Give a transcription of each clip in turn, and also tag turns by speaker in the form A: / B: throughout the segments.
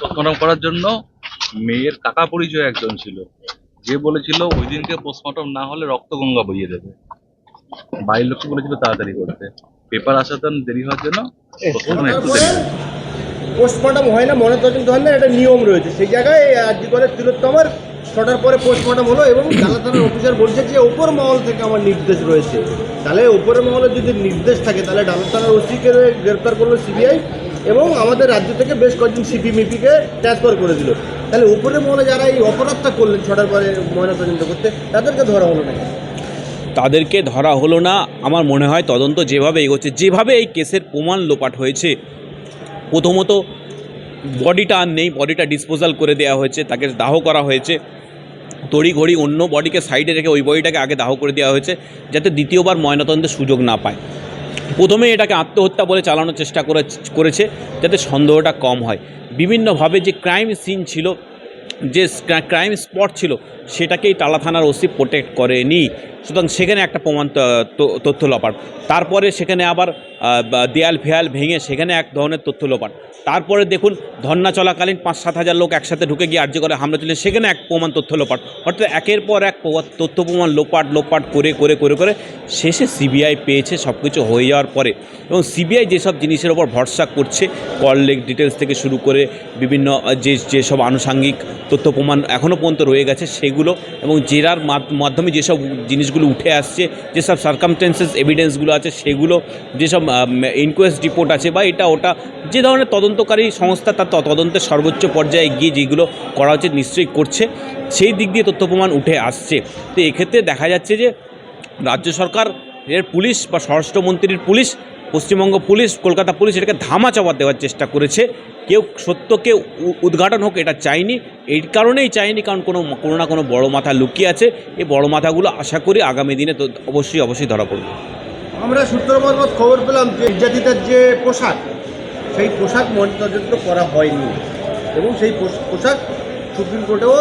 A: Post-mortem করার জন্য মেয়ের কাকা পরিচয় একজন ছিল। যে বলেছিল ওই দিনকে পোস্টমর্টম না হলে রক্ত গঙ্গা বইয়ে দেবে। বাড়ির লোককে বলেছিল তাড়াতাড়ি করতে। পেপার আসাতে দেরি হওয়ার জন্য পোস্টমর্টম একটু দেরি
B: পোস্টমর্টম হয় না মনে তদন্ত হয় না এটা নিয়ম রয়েছে। সেই জায়গায় আজকে করে তিলোত্তমার ছটার পরে পোস্টমর্টম হলো এবং জালা থানার অফিসার বলছে যে ওপর মহল থেকে আমার নির্দেশ রয়েছে। তাহলে ওপরের মহলে যদি নির্দেশ থাকে তাহলে ডালা থানার ওসিকে গ্রেপ্তার করল সিবিআই। এবং আমাদের রাজ্য থেকে বেশ কয়েকজন সিপি মিপিকে ট্রান্সফার করে দিল। তাহলে উপরের মহলে যারা এই অপরাধটা করলেন, ছটার পরে ময়নাতদন্ত করতে, তাদেরকে ধরা হলো না
C: তাদেরকে ধরা হলো না। আমার মনে হয় তদন্ত যেভাবে এগোচ্ছে, যেভাবে এই কেসের প্রমাণ লোপাট হয়েছে, প্রথমত বডিটা আর নেই বডিটা ডিসপোজাল করে দেওয়া হয়েছে, তাকে দাহ করা হয়েছে। তড়িঘড়ি অন্য বডিকে সাইডে রেখে ওই বডিটাকে আগে দাহ করে দেওয়া হয়েছে, যাতে দ্বিতীয়বার ময়নাতদন্তের সুযোগ না পায়। প্রথমে এটাকে আত্মহত্যা বলে চালানোর চেষ্টা করে, করেছে যাতে সন্দেহটা কম হয়। বিভিন্নভাবে যে ক্রাইম সিন ছিল, যে ক্রাইম স্পট ছিল, সেটাকেই টালা থানার ওসি প্রোটেক্ট করেনি। সুতরাং সেখানে একটা প্রমাণ তথ্য লোপাট। তারপরে সেখানে আবার দেয়াল ফেয়াল ভেঙে সেখানে এক ধরনের তথ্য লোপাট। তারপরে দেখুন ধর্না চলাকালীন পাঁচ সাত হাজার লোক একসাথে ঢুকে গিয়ে আর্য করে হামলা চলে সেখানে এক প্রমাণ তথ্য লোপাট। অর্থাৎ একের পর এক তথ্য প্রমাণ লোপাট লোপাট করে করে করে করে শেষে সিবিআই পেয়েছে সব কিছু হয়ে যাওয়ার পরে। এবং সিবিআই যেসব জিনিসের ওপর ভরসা করছে, কল লেগ ডিটেলস থেকে শুরু করে বিভিন্ন যে, যেসব আনুষাঙ্গিক তথ্য প্রমাণ এখনও পর্যন্ত রয়ে গেছে সেগুলো এবং জেরার মাধ- মাধ্যমে যেসব জিনিসগুলো উঠে আসছে যেসব সার্কামটেন্সেস এভিডেন্সগুলো আছে, সেগুলো যেসব ইনকোয়েস্ট রিপোর্ট আছে বা এটা ওটা, যে ধরনের তদন্তকারী সংস্থা তার তদন্তের সর্বোচ্চ পর্যায়ে গিয়ে যেগুলো করা উচিত নিশ্চয়ই করছে, সেই দিক দিয়ে তথ্য প্রমাণ উঠে আসছে। তো এক্ষেত্রে দেখা যাচ্ছে যে রাজ্য সরকার এর পুলিশ বা স্বরাষ্ট্রমন্ত্রীর police Paschimbanga police, Kolkata police এটাকে ধামা চাপা দেওয়ার চেষ্টা করেছে। কেউ সত্যকে উদ্ঘাটন হোক, এটা চাইনি। এই কারণেই চাইনি, কারণ কোনো কোনো না কোনো বড় মাথা লুকিয়ে আছে। এই বড় মাথাগুলো আশা করি আগামী দিনে তো অবশ্যই অবশ্যই ধরা পড়বে।
B: আমরা সূত্র মারফত খবর পেলাম যে নির্যাতিতার যে পোশাক, সেই পোশাক ময়নাতদন্ত করা হয়নি। এবং সেই পোশাক সুপ্রিম কোর্টেও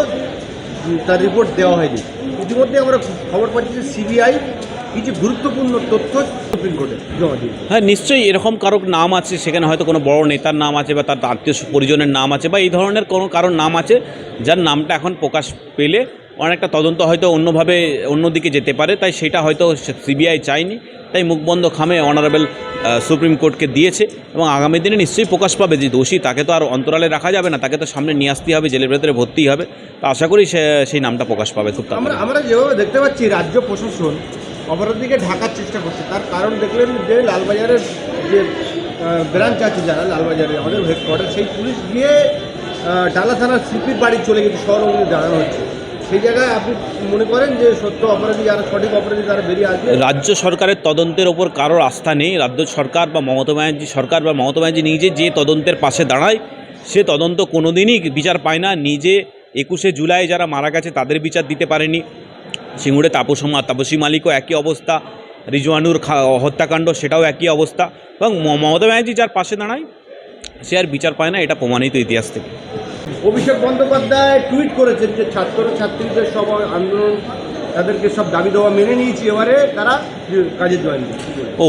B: তার রিপোর্ট দেওয়া হয়নি। ইতিমধ্যে আমরা খবর পাচ্ছি যে, সিবিআই কিছু গুরুত্বপূর্ণ তথ্য সুপ্রিম কোর্টে জমা দিয়েছে।
C: হ্যাঁ নিশ্চয়ই এরকম কারও নাম আছে সেখানে হয়তো কোনো বড় নেতার নাম আছে বা তার আত্মীয় পরিজনের নাম আছে বা এই ধরনের কোনো কারোর নাম আছে যার নামটা এখন প্রকাশ পেলে অনেকটা তদন্ত হয়তো অন্যভাবে অন্যদিকে যেতে পারে তাই সেটা হয়তো সিবিআই চায়নি তাই মুখবন্ধ খামে অনারেবল সুপ্রিম কোর্টকে দিয়েছে এবং আগামী দিনে নিশ্চয়ই প্রকাশ পাবে যে দোষী তাকে তো আর অন্তরালে রাখা যাবে না তাকে তো সামনে নিয়ে আসতেই হবে জেলের ভেতরে ভর্তি হবে। তো আশা করি সে সেই নামটা প্রকাশ পাবে খুব
B: আমরা আমরা যেভাবে দেখতে পাচ্ছি রাজ্য প্রশাসন অপরাধীকে ঢাকার চেষ্টা করছে। তার কারণ দেখলেন যে লালবাজারের যে ব্রাঞ্চ আছে যারা লালবাজারে আমাদের হেডকোয়ার্টার সেই পুলিশ গিয়ে ডালা থানার সিপির বাড়ি চলে গেছে শহরগুলি দাঁড়ানো হচ্ছে। সেই জায়গায় আপনি মনে করেন যে সত্য অপরাধী যারা, সঠিক অপরাধী তারা বেরিয়ে আসবে?
C: রাজ্য সরকারের তদন্তের ওপর কারোর আস্থা নেই। রাজ্য সরকার বা মমতা ব্যানার্জি সরকার বা মমতা ব্যানার্জি নিজে যে তদন্তের পাশে দাঁড়ায়, সে তদন্ত কোনোদিনই বিচার পায় না। নিজে একুশে জুলাই যারা মারা গেছে, তাদের বিচার দিতে পারেনি। সিঙ্গুরে তাপস তাপসী মালিকও একই অবস্থা রিজওয়ানুর হত্যাকাণ্ড সেটাও একই অবস্থা এবং মমতা ব্যানার্জি যার পাশে দাঁড়ায় সে আর বিচার পায় না এটা প্রমাণিত ইতিহাস থেকে।
B: অভিষেক বন্দ্যোপাধ্যায় টুইট করেছেন যে ছাত্র ছাত্রীদের সব আন্দোলন তাদেরকে সব দাবি দেওয়া মেনে নিয়েছি এবারে তারা কাজে জয়েন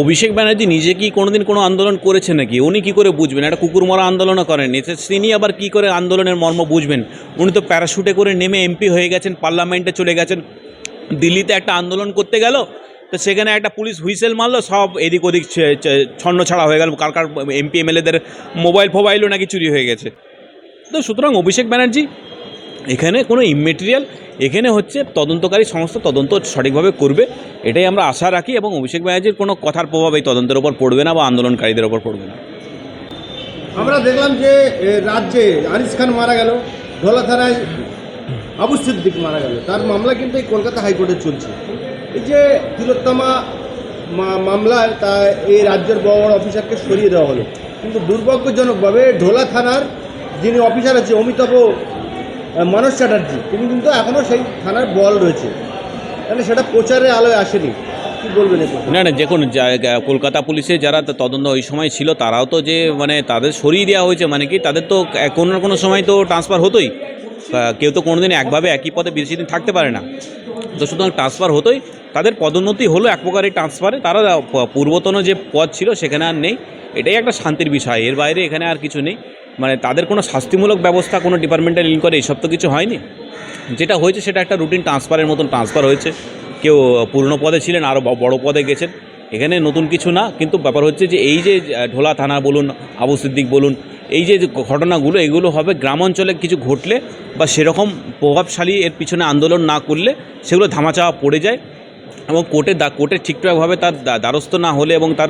C: অভিষেক ব্যানার্জি নিজে কি কোনোদিন কোনো আন্দোলন করেছে নাকি? উনি কি করে বুঝবেন? একটা কুকুর মরা আন্দোলনও করেননি তো তিনি আবার কি করে আন্দোলনের মর্ম বুঝবেন? উনি তো প্যারাশুটে করে নেমে এমপি হয়ে গেছেন পার্লামেন্টে চলে গেছেন। দিল্লিতে একটা আন্দোলন করতে গেল, তো সেখানে একটা পুলিশ হুইসেল মারলো, সব এদিক ওদিক ছন্ন ছাড়া হয়ে গেল, কার কার এমপি, এমএলএদের মোবাইল ফোবাইলও নাকি চুরি হয়ে গেছে। তো সুতরাং অভিষেক ব্যানার্জি, এখানে কোনো ইমেটেরিয়াল এখানে হচ্ছে তদন্তকারী সংস্থা তদন্ত সঠিকভাবে করবে, এটাই আমরা আশা রাখি এবং অভিষেক ব্যানার্জির কোনো কথার প্রভাব এই তদন্তের ওপর পড়বে না বা আন্দোলনকারীদের ওপর পড়বে না।
B: আমরা দেখলাম যে রাজ্যে আনিস খান মারা গেল ধোলা থানায় আবু সিদ্দিক মারা গেল। তার মামলা কিন্তু এই কলকাতা হাইকোর্টে চলছে। এই যে তিলোত্তমা মামলায় তা এই রাজ্যের বড় বড় অফিসারকে সরিয়ে দেওয়া হলো। কিন্তু দুর্ভাগ্যজনকভাবে ঢোলা থানার যিনি অফিসার আছে, অমিতাভ মানস চ্যাটার্জি, তিনি কিন্তু এখনও সেই থানার বল রয়েছে। তাহলে সেটা প্রচারে আলোয় আসেনি।
C: না না যা- কলকাতা পুলিশে যারা তদন্ত ওই সময় ছিল, তারাও তো যে মানে তাদের সরিয়ে দেওয়া হয়েছে মানে কি, তাদের তো কোনো না কোনো সময় তো ট্রান্সফার হতোই। কেউ তো কোনোদিন একভাবে একই পদে বেশি দিন থাকতে পারে না। তো সুতরাং ট্রান্সফার হতোই, তাদের পদোন্নতি হলো এক প্রকারের ট্রান্সফারে তারা পূর্বতন যে পদ ছিল সেখানে আর নেই। এটাই একটা শান্তির বিষয়। এর বাইরে এখানে আর কিছু নেই। মানে তাদের কোনো শাস্তিমূলক ব্যবস্থা কোনো ডিপার্টমেন্টাল লিঙ্ক করে এসব তো কিছু হয়নি। যেটা হয়েছে সেটা একটা রুটিন ট্রান্সফারের মতন ট্রান্সফার হয়েছে। কেউ পুরনো পদে ছিলেন আরও বড় পদে গেছেন। এখানে নতুন কিছু না, কিন্তু ব্যাপার হচ্ছে যে এই যে ঢোলা থানা বলুন, আবু সিদ্দিক বলুন এই যে ঘটনাগুলো, এগুলো হবে গ্রাম অঞ্চলে কিছু ঘটলে বা সেরকম প্রভাবশালী এর পিছনে আন্দোলন না করলে সেগুলো ধামাচাপা পড়ে যায় এবং কোর্টে দা, কোর্টে ঠিকঠাকভাবে তার দ্বা- দ্বারস্থ না হলে এবং তার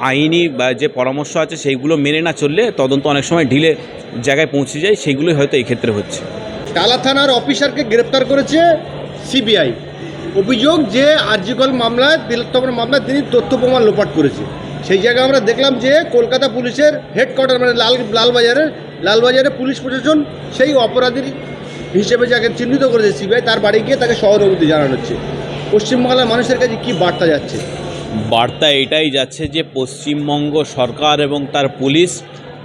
C: আইনি বা যে পরামর্শ আছে সেইগুলো মেনে না চললে তদন্ত অনেক সময় ঢিলে জায়গায় পৌঁছে যায়। সেইগুলোই হয়তো এই ক্ষেত্রে হচ্ছে।
B: টালা থানার অফিসারকে গ্রেপ্তার করেছে সিবিআই। অভিযোগ যে আর্যিকল মামলায়, তিলোত্তমার মামলায় তিনি তথ্য প্রমাণ লোপাট করেছে। সেই জায়গায় আমরা দেখলাম যে কলকাতা পুলিশের হেডকোয়ার্টার মানে লাল, লালবাজারের, লালবাজারে পুলিশ প্রশাসন সেই অপরাধীর হিসেবে যাকে চিহ্নিত করেছে সিবিআই, তার বাড়ি গিয়ে তাকে শহর সহানুভূতি জানানো হচ্ছে। পশ্চিমবাংলার মানুষের কাছে কি বার্তা যাচ্ছে?
C: বার্তা এটাই যাচ্ছে যে পশ্চিমবঙ্গ সরকার এবং তার পুলিশ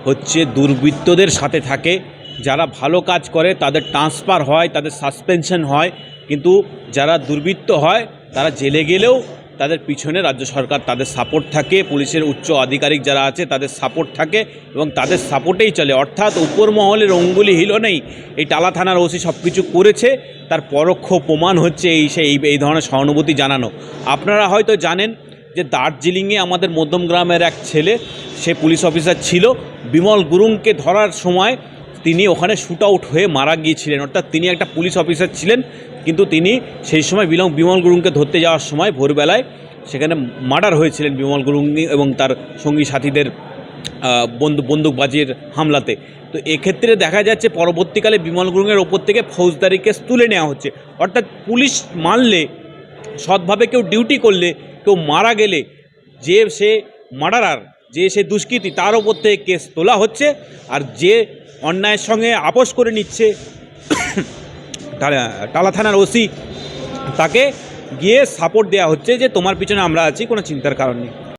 C: হচ্ছে দুর্বৃত্তদের সাথে থাকে। যারা ভালো কাজ করে, তাদের ট্রান্সফার হয়, তাদের সাসপেনশন হয়। কিন্তু যারা দুর্বৃত্ত হয়, তারা জেলে গেলেও তাদের পিছনে রাজ্য সরকার তাদের সাপোর্ট থাকে, পুলিশের উচ্চ আধিকারিক যারা আছে তাদের সাপোর্ট থাকে এবং তাদের সাপোর্টেই চলে। অর্থাৎ উপর মহলের অঙ্গুলি হিল নেই। এই টালা থানার ওসি সব কিছু করেছে, তার পরোক্ষ প্রমাণ হচ্ছে এই সেই এই- এই ধরনের সহানুভূতি জানানো। আপনারা হয়তো জানেন যে দার্জিলিংয়ে আমাদের মধ্যম গ্রামের এক ছেলে, সে পুলিশ অফিসার ছিল। বিমল গুরুংকে ধরার সময় তিনি ওখানে শ্যুট আউট হয়ে মারা গিয়েছিলেন। অর্থাৎ তিনি একটা পুলিশ অফিসার ছিলেন, কিন্তু তিনি সেই সময় বিলং বিমল গুরুংকে ধরতে যাওয়ার সময় ভোরবেলায় সেখানে মার্ডার হয়েছিলেন বিমল গুরুং এবং তার সঙ্গী সাথীদের বন্দুক বন্দুকবাজির হামলাতে। তো এক্ষেত্রে দেখা যাচ্ছে পরবর্তীকালে বিমল গুরুংয়ের ওপর থেকে ফৌজদারি কেস তুলে নেওয়া হচ্ছে। অর্থাৎ পুলিশ মানলে, সৎভাবে কেউ ডিউটি করলে, কেউ মারা গেলে যে সে মার্ডারার যে সে দুষ্কৃতী তার ওপর থেকে কেস তোলা হচ্ছে আর যে অন্যায়ের সঙ্গে আপোষ করে নিচ্ছে টালা- থানার ওসি তাকে গিয়ে সাপোর্ট দেওয়া হচ্ছে যে তোমার পিছনে আমরা আছি, কোনো চিন্তার কারণ নেই।